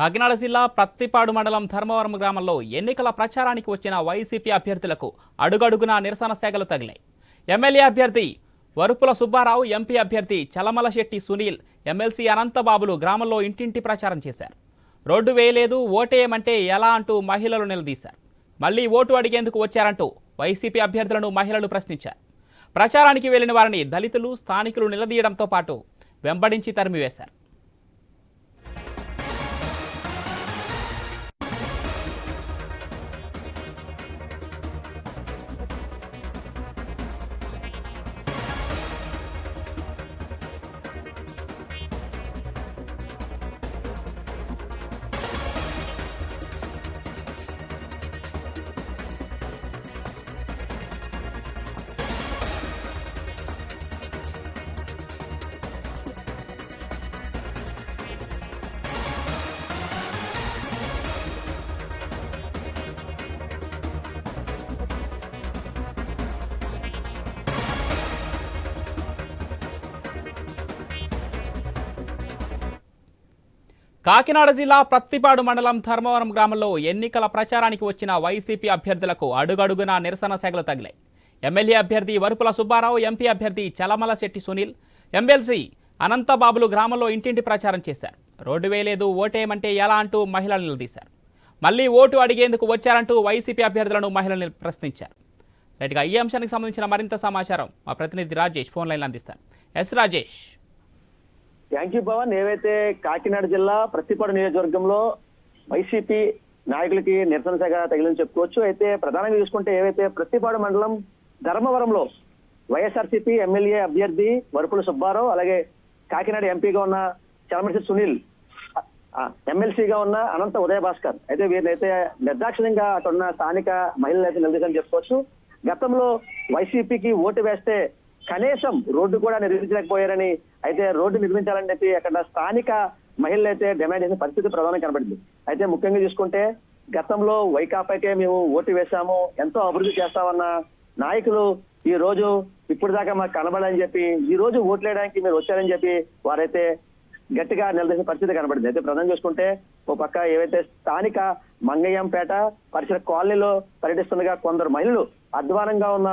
కాకినాడ జిల్లా ప్రత్తిపాడు మండలం ధర్మవరం గ్రామంలో ఎన్నికల ప్రచారానికి వచ్చిన వైసీపీ అభ్యర్థులకు అడుగడుగునా నిరసన సేగలు తగిలాయి. ఎమ్మెల్యే అభ్యర్థి వరుపుల సుబ్బారావు ఎంపీ అభ్యర్థి చలమలశెట్టి సునీల్ ఎమ్మెల్సీ అనంతబాబులు గ్రామంలో ఇంటింటి ప్రచారం చేశారు. రోడ్డు వేయలేదు ఓటేయమంటే ఎలా అంటూ మహిళలు నిలదీశారు. మళ్ళీ ఓటు అడిగేందుకు వచ్చారంటూ వైసీపీ అభ్యర్థులను మహిళలు ప్రశ్నించారు. ప్రచారానికి వెళ్ళిన వారిని దళితులు స్థానికులు నిలదీయడంతో పాటు వెంబడించి తరిమివేశారు. కాకినాడ జిల్లా ప్రత్తిపాడు మండలం ధర్మవరం గ్రామంలో ఎన్నికల ప్రచారానికి వచ్చిన వైసీపీ అభ్యర్థులకు అడుగడుగునా నిరసన సెగలు తగిలాయి. ఎమ్మెల్యే అభ్యర్థి వరుపుల సుబ్బారావు ఎంపీ అభ్యర్థి చలమల శెట్టి సునీల్ ఎమ్మెల్సీ అనంతబాబులు గ్రామంలో ఇంటింటి ప్రచారం చేశారు. రోడ్డు వేయలేదు ఓటేయమంటే ఎలా అంటూ మహిళలు నిలదీశారు. మళ్ళీ ఓటు అడిగేందుకు వచ్చారంటూ వైసీపీ అభ్యర్థులను మహిళలు ప్రశ్నించారు. రైట్గా ఈ అంశానికి సంబంధించిన మరింత సమాచారం మా ప్రతినిధి రాజేష్ ఫోన్ లైన్లో అందిస్తారు. Yes Rajesh. Thank you Pawan ఏవైతే కాకినాడ జిల్లా ప్రతిపాడు నియోజకవర్గంలో వైసీపీ నాయకులకి నిరసన శాఖ చెప్పుకోవచ్చు. అయితే ప్రధానంగా చూసుకుంటే ఏవైతే ప్రతిపాడు మండలం ధర్మవరంలో వైఎస్ఆర్సీపీ ఎమ్మెల్యే అభ్యర్థి వరుపుల సుబ్బారావు అలాగే కాకినాడ ఎంపీగా ఉన్న చలమర్తి సునీల్ ఎమ్మెల్సీగా ఉన్న అనంత ఉదయ భాస్కర్ అయితే వీరినైతే నిర్దాక్షిణ్యంగా అక్కడున్న స్థానిక మహిళలు అయితే నిలదీశారని చెప్పుకోవచ్చు. గతంలో వైసీపీకి ఓటు వేస్తే కనీసం రోడ్డు కూడా నిర్మించలేకపోయారని అయితే రోడ్డు నిర్మించాలని చెప్పి అక్కడ స్థానిక మహిళలు అయితే డిమాండ్ చేసిన పరిస్థితి ప్రధానం కనబడింది. అయితే ముఖ్యంగా చూసుకుంటే గతంలో వైకాపాకే మేము ఓటు వేశాము ఎంతో అభివృద్ధి చేస్తామన్న నాయకులు ఈ రోజు ఇప్పుడు దాకా మాకు కనబడని చెప్పి ఈ రోజు ఓట్లేయడానికి మీరు వచ్చారని చెప్పి వారైతే గట్టిగా నిలదీసిన పరిస్థితి కనబడింది. అయితే ప్రధానం చూసుకుంటే ఓ పక్క ఏవైతే స్థానిక మంగయ్యంపేట పరిసర కాలనీలో పర్యటిస్తుండగా కొందరు మహిళలు అధ్వానంగా ఉన్న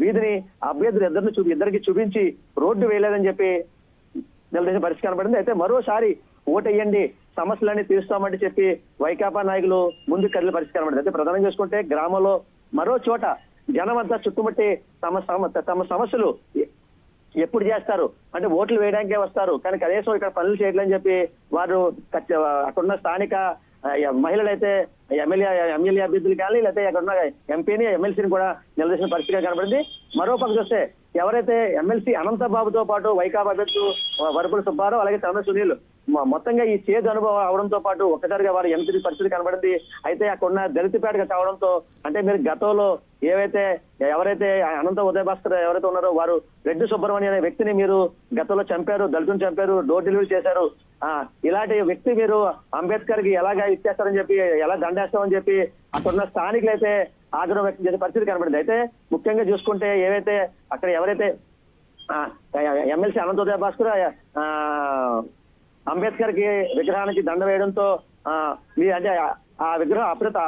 వీధిని అభ్యర్థులు ఇద్దరిని చూపి ఇద్దరికి చూపించి రోడ్డు వేయలేదని చెప్పి నిలదీసిన పరిస్థితి కనబడింది అయితే మరోసారి ఓటేయండి సమస్యలన్నీ తీరుస్తామంటే చెప్పి వైకాపా నాయకులు ముందుకు కదిలే పరిస్థితి కనబడింది అయితే ప్రధానం చేసుకుంటే గ్రామంలో మరో చోట జనం అంతా చుట్టుముట్టి తమ తమ సమస్యలు ఎప్పుడు చేస్తారు? అంటే ఓట్లు వేయడానికే వస్తారు. కానీ కనీసం ఇక్కడ పనులు చేయట్లేదని చెప్పి వారు అక్కడున్న స్థానిక మహిళలైతే ఎమ్మెల్యే ఎమ్మెల్యే అభ్యర్థులు కానీ లేకపోతే అక్కడున్న ఎంపీని ఎమ్మెల్సీని కూడా నిలదీసిన పరిస్థితిగా కనబడింది. మరో పక్క చూస్తే ఎవరైతే ఎమ్మెల్సీ అనంతబాబుతో పాటు వైకాపా అభ్యర్థులు వరపుల సుబ్బారావు అలాగే చంద్ర సునీల్ మొత్తంగా ఈ చేదు అనుభవం అవడంతో పాటు ఒక్కసారిగా వారు ఎంపీ పరిస్థితి కనబడింది. అయితే అక్కడున్న దళితపేటగా కావడంతో అంటే మీరు గతంలో ఏవైతే ఎవరైతే అనంత ఉదయ భాస్కర్ ఎవరైతే ఉన్నారో వారు రెడ్డి సుబ్రహ్మణ్యం అనే వ్యక్తిని మీరు గతంలో చంపారు దళితుని చంపారు డోర్ డెలివరీ చేశారు. ఆ ఇలాంటి వ్యక్తి మీరు అంబేద్కర్కి ఎలాగా ఇచ్చేస్తారని చెప్పి ఎలా దండేస్తామని చెప్పి అక్కడున్న స్థానికులైతే ఆగ్రహం వ్యక్తం చేసే పరిస్థితి కనబడింది. అయితే ముఖ్యంగా చూసుకుంటే ఏవైతే అక్కడ ఎవరైతే ఎమ్మెల్సీ అనంతోదయ భాస్కర్ ఆ, అంబేద్కర్కి విగ్రహానికి దండ వేయడంతో ఆ, మీ అంటే ఆ- ఆ విగ్రహం అప్రత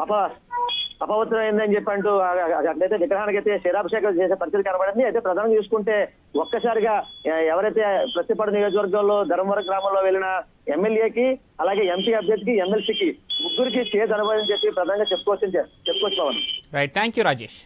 అప అపవిత్రం ఏందని చెప్పి అంటూ అట్లయితే విగ్రహానికి అయితే శిరాభిషేకం చేసే పరిస్థితి కనబడింది. అయితే ప్రధానం చూసుకుంటే ఒక్కసారిగా ఎవరైతే ప్రతిపాడు నియోజకవర్గంలో ధర్మవరం గ్రామంలో వెళ్ళిన ఎమ్మెల్యేకి అలాగే ఎంపీ అభ్యర్థికి ఎమ్మెల్సీకి ముగ్గురికి చేదు అనుభవం చెప్పి ప్రధానంగా చెప్పుకోవచ్చు చెప్పుకోవచ్చు Pawan right thank you Rajesh